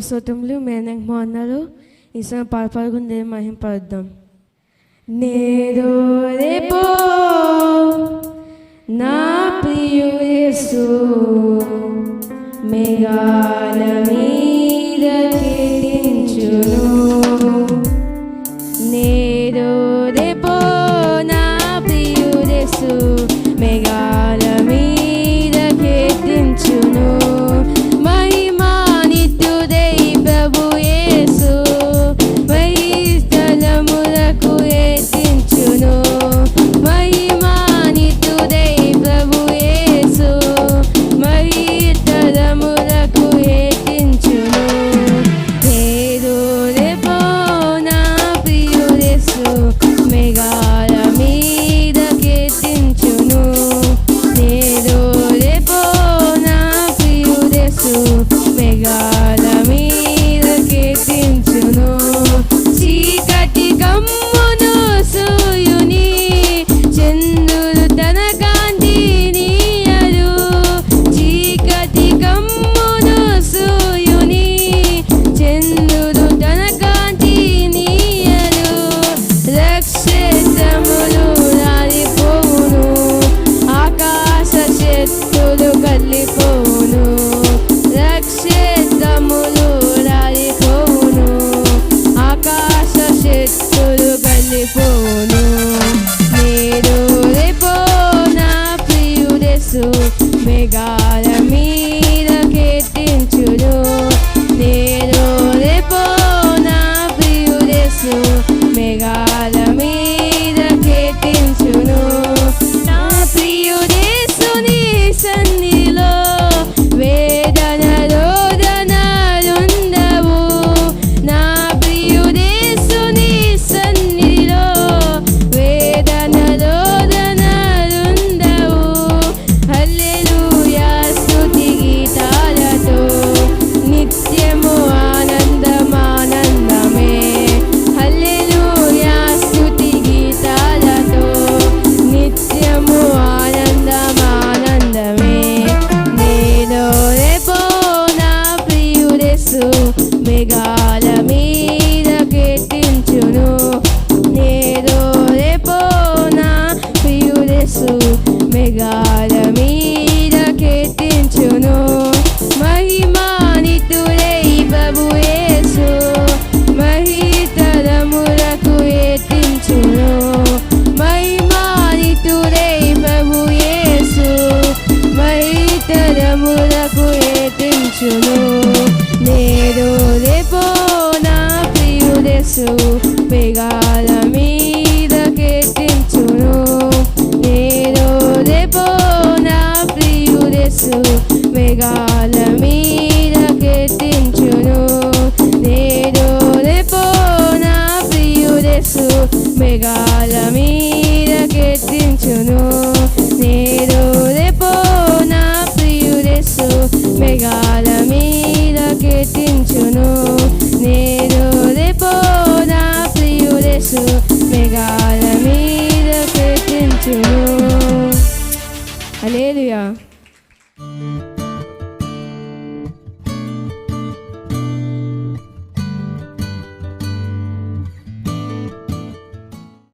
స్తోత్రములు మేనక్ బాగున్నారు ఈసారి పాల్పడుకుంది మహింపడదాం. నేరో రేపో నా ప్రియుయేసు మేఘాల మేఘాల రక్షితములు రాలిపోవును ఆకాశ శక్తులు కలిపోవును రక్షితములు రాలిపోవును ఆకాశ శక్తులు కలిపోవును ఎత్తించును నేడు రేపో నా ప్రియుడెసు మేఘాల మీద కీర్తించును నేడు రేపో నా ప్రియుడెసు మేఘాల మీద కీర్తించును నేడు రేపో నా ప్రియుడెసు మేఘాల మీద కీర్తించును నేడు రేపో నా ప్రియుడెసు మేఘాల కీర్తించును నేను రేపో నా ప్రియుడెసు మేఘాల మీద కీర్తించును హల్లెలూయా